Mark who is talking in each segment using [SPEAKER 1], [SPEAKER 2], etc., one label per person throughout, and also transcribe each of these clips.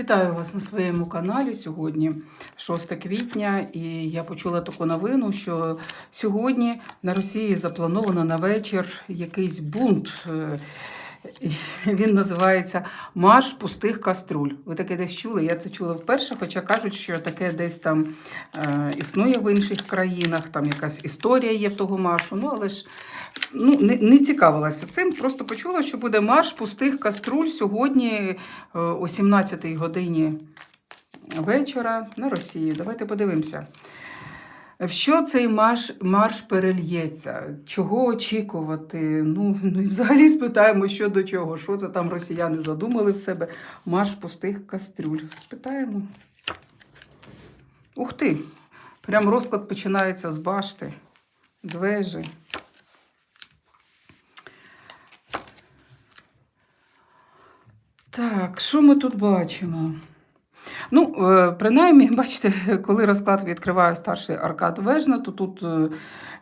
[SPEAKER 1] Вітаю вас на своєму каналі. Сьогодні 6 квітня, і я почула таку новину, що сьогодні на Росії заплановано на вечір якийсь бунт. Е, Він називається Марш пустих каструль. Ви таке десь чули? Я це чула вперше, хоча кажуть, що таке десь там е, існує в інших країнах, там якась історія є в того маршу. Ну, але ж ну, не, не цікавилася цим. Просто почула, що буде марш пустих каструль сьогодні е, о 17-й годині вечора на Росії. Давайте подивимося. В що цей марш, марш перельється? Чого очікувати? Ну, ну і взагалі спитаємо, що до чого. Що це там росіяни задумали в себе? Марш пустих кастрюль. Спитаємо. Ух ти! Прям розклад починається з башти, з вежі. Так, що ми тут бачимо? Ну, е, принаймні, бачите, коли розклад відкриває старший Аркад Вежна, то тут е,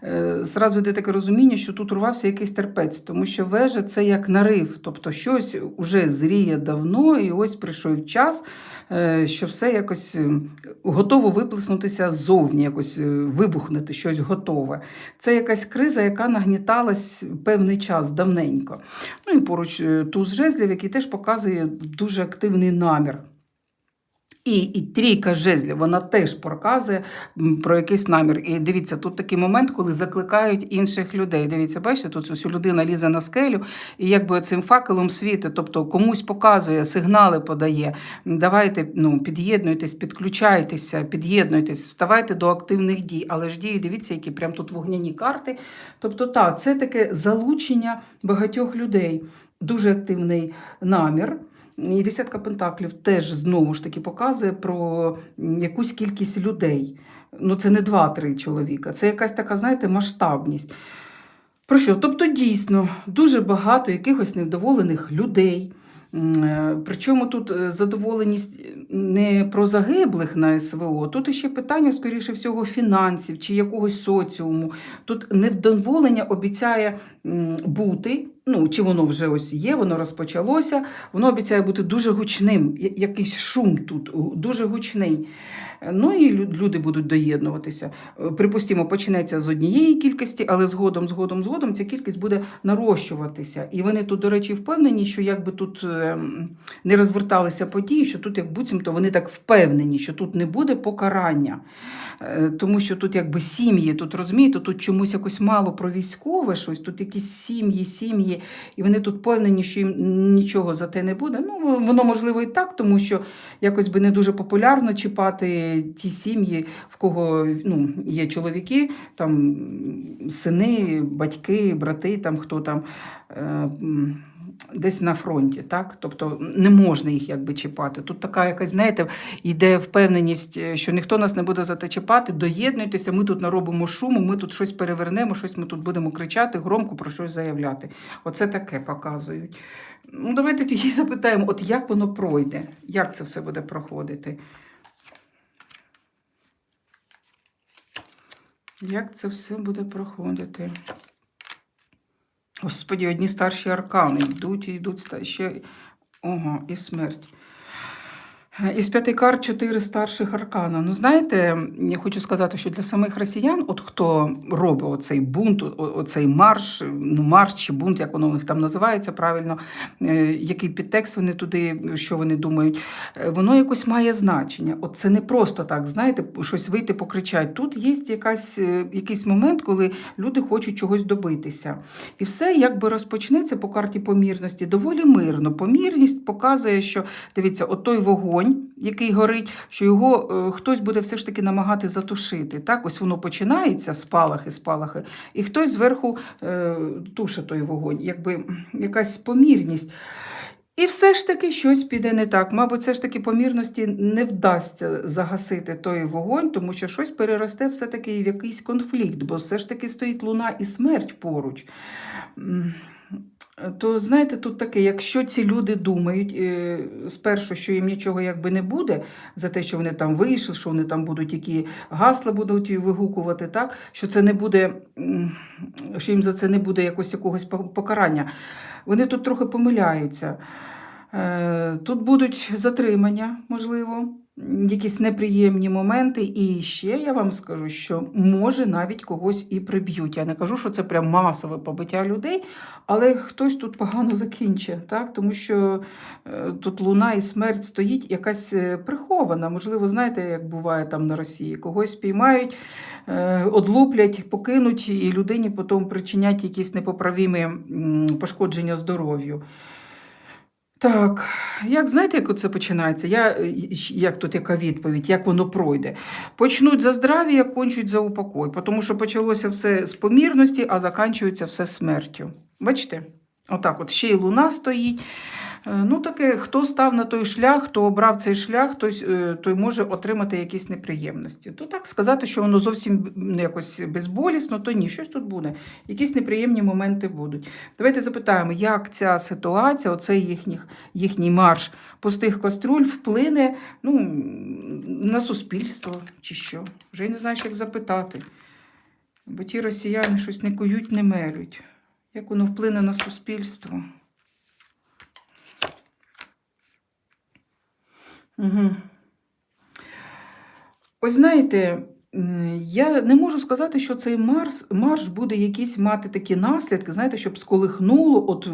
[SPEAKER 1] е, зразу йде таке розуміння, що тут урвався якийсь терпець, тому що вежа це як нарив, тобто щось уже зріє давно, і ось прийшов час, що все якось е, готово виплеснутися ззовні, якось е, вибухнути, щось готове. Це якась криза, яка нагніталась певний час давненько. Ну і поруч е, туз жезлів, який теж показує дуже активний намір. І, і трійка жезлів, вона теж показує про якийсь намір. І дивіться, тут такий момент, коли закликають інших людей. Дивіться, бачите, тут ось людина лізе на скелю і якби цим факелом світить, тобто комусь показує, сигнали подає. Давайте ну, під'єднуйтесь, підключайтеся, під'єднуйтесь, вставайте до активних дій. Але ж дії, дивіться, які прям тут вогняні карти. Тобто, так, це таке залучення багатьох людей, дуже активний намір. І десятка пентаклів теж знову ж таки показує про якусь кількість людей. Ну, це не два-три чоловіка, це якась така, знаєте, масштабність. Про що? Тобто, дійсно, дуже багато якихось невдоволених людей. Е, Причому тут е, задоволеність не про загиблих на СВО, тут іще питання, скоріше всього, фінансів чи якогось соціуму. Тут невдоволення обіцяє бути. Ну, чи воно вже ось є, воно розпочалося, воно обіцяє бути дуже гучним, якийсь шум тут, дуже гучний. Ну і люди будуть доєднуватися. Е, Припустимо, почнеться з однієї кількості, але згодом, згодом, згодом ця кількість буде нарощуватися. І вони тут, до речі, впевнені, що якби тут ем, не розверталися події, що тут, як буцімто, вони так впевнені, що тут не буде покарання. Е, Тому що тут якби сім'ї, тут розумієте, тут чомусь якось мало про військове щось, тут якісь сім'ї, сім'ї, і вони тут впевнені, що їм нічого за те не буде. Ну, воно можливо і так, тому що якось би не дуже популярно чіпати ті сім'ї, в кого ну, є чоловіки, там сини, батьки, брати, там хто там. е, Десь на фронті, так? Тобто не можна їх якби чіпати. Тут така якась, знаєте, йде впевненість, е, що ніхто нас не буде за те чіпати, доєднуйтеся, ми тут наробимо шуму, ми тут щось перевернемо, щось ми тут будемо кричати, громко про щось заявляти. Оце таке показують. Ну, давайте тоді запитаємо, от як воно пройде, як це все буде проходити. Як це все буде проходити? Господі, одні старші аркани йдуть і йдуть ще. Ого, і смерть. Із п'яти карт чотири старших аркана. Ну, знаєте, я хочу сказати, що для самих росіян, от хто робить оцей бунт, оцей марш, ну марш чи бунт, як воно у них там називається правильно, е, який підтекст вони туди, що вони думають, е, воно якось має значення. От це не просто так, знаєте, щось вийти, покричати. Тут є якась, е, якийсь момент, коли люди хочуть чогось добитися. І все якби розпочнеться по карті помірності доволі мирно. Помірність показує, що дивіться, от той вогонь, який горить, що його е, хтось буде все ж таки намагати затушити. Так, ось воно починається, спалахи, спалахи, і хтось зверху е, туше той вогонь, якби якась помірність. І все ж таки щось піде не так. Мабуть, все ж таки помірності не вдасться загасити той вогонь, тому що щось переросте все-таки в якийсь конфлікт, бо все ж таки стоїть луна і смерть поруч. То знаєте, тут таке, якщо ці люди думають е, спершу, що їм нічого якби не буде, за те, що вони там вийшли, що вони там будуть які гасла будуть вигукувати, так що це не буде, що їм за це не буде якось якогось по- покарання. Вони тут трохи помиляються. Е, Тут будуть затримання, можливо, якісь неприємні моменти. І ще я вам скажу, що може навіть когось і приб'ють. Я не кажу, що це прям масове побиття людей, але хтось тут погано закінчить, так? тому що е, тут луна і смерть стоїть якась е, прихована. Можливо, знаєте, як буває там на Росії, когось спіймають, е, одлуплять, покинуть, і людині потім причинять якісь непоправімі пошкодження здоров'ю. Так, як знаєте, як це починається? Я, е, як тут яка відповідь, як воно пройде? Почнуть за здрав'я, кончуть за упокой, тому що почалося все з помірності, а заканчується все смертю. Бачите? Отак, от ще й луна стоїть. Е, Ну, таке, хто став на той шлях, хто обрав цей шлях, той, е, той може отримати якісь неприємності. То так сказати, що воно зовсім ну, якось безболісно, то ні, щось тут буде. Якісь неприємні моменти будуть. Давайте запитаємо, як ця ситуація, оцей їхніх, їхній марш пустих каструль вплине ну, на суспільство чи що. Вже й не знаєш, як запитати. Бо ті росіяни щось не кують, не мелють. Як воно вплине на суспільство? Угу. Ось знаєте, я не можу сказати, що цей марш, марш буде якісь мати такі наслідки, знаєте, щоб сколихнуло от,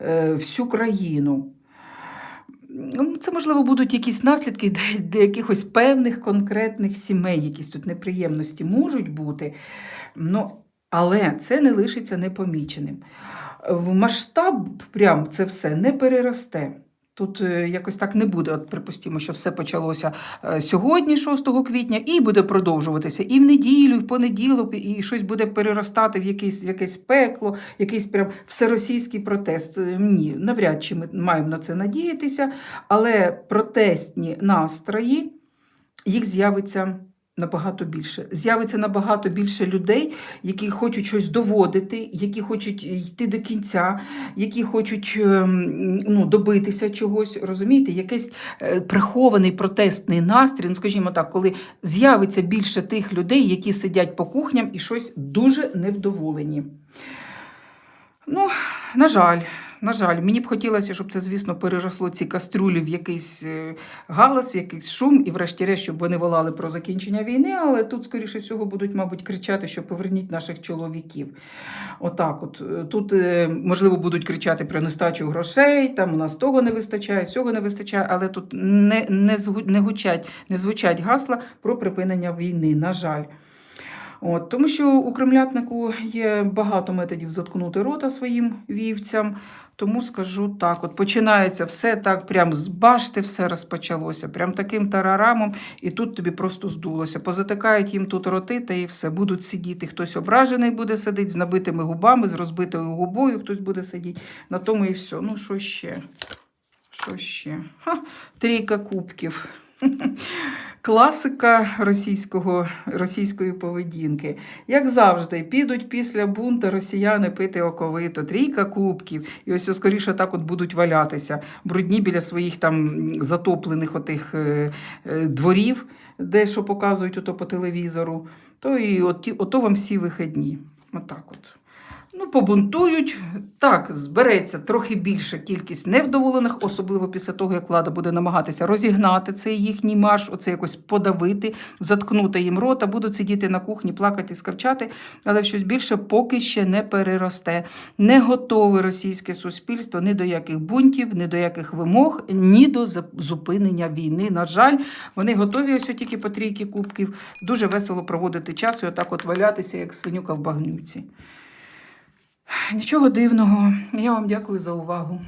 [SPEAKER 1] е, всю країну. Ну, Це, можливо, будуть якісь наслідки для, для якихось певних конкретних сімей, якісь тут неприємності можуть бути. Ну, але це не лишиться непоміченим. В масштаб прям це все не переросте. Тут е, якось так не буде. От припустимо, що все почалося е, сьогодні, 6 квітня, і буде продовжуватися і в неділю, і в понеділок, і щось буде переростати в якесь, якесь пекло, якийсь прям всеросійський протест. Е, Ні, навряд чи ми маємо на це надіятися, але протестні настрої їх з'явиться. Набагато більше. З'явиться набагато більше людей, які хочуть щось доводити, які хочуть йти до кінця, які хочуть ем, ну, добитися чогось. Розумієте, якийсь е, прихований протестний настрій. Ну, скажімо так, коли з'явиться більше тих людей, які сидять по кухням і щось дуже невдоволені. Ну, на жаль, на жаль, мені б хотілося, щоб це, звісно, переросло ці каструлі в якийсь е, галас, в якийсь шум, і, врешті-решт, щоб вони волали про закінчення війни, але тут, скоріше всього, будуть, мабуть, кричати, що поверніть наших чоловіків. Отак, от Е, тут, е, можливо, будуть кричати про нестачу грошей, там у нас того не вистачає, цього не вистачає, але тут не, не, не, гучать, не звучать гасла про припинення війни, на жаль. От, тому що у кремлятнику є багато методів заткнути рота своїм вівцям. Тому скажу так: от починається все так, прям з башти все розпочалося, прям таким тарарамом, і тут тобі просто здулося. Позатикають їм тут роти, та і все. Будуть сидіти. Хтось ображений буде сидіти з набитими губами, з розбитою губою, хтось буде сидіти. На тому і все. Ну, що ще? Що ще? Ха, трійка кубків. Класика російського, російської поведінки. Як завжди, підуть після бунту росіяни пити оковито, трійка кубків, і ось скоріше так от будуть валятися, брудні біля своїх там затоплених отих е, е, дворів, де що показують ото по телевізору. То і от, ото вам всі вихідні. Отак от. Ну, побунтують. Так, збереться трохи більша кількість невдоволених, особливо після того, як влада буде намагатися розігнати цей їхній марш, оце якось подавити, заткнути їм рота, будуть сидіти на кухні, плакати, скавчати, але щось більше поки ще не переросте. Не готове російське суспільство ні до яких бунтів, ні до яких вимог, ні до зупинення війни. На жаль, вони готові ось тільки по трійки кубків дуже весело проводити час і отак от валятися, як свинюка в багнюці. Нічого дивного. Я вам дякую за увагу.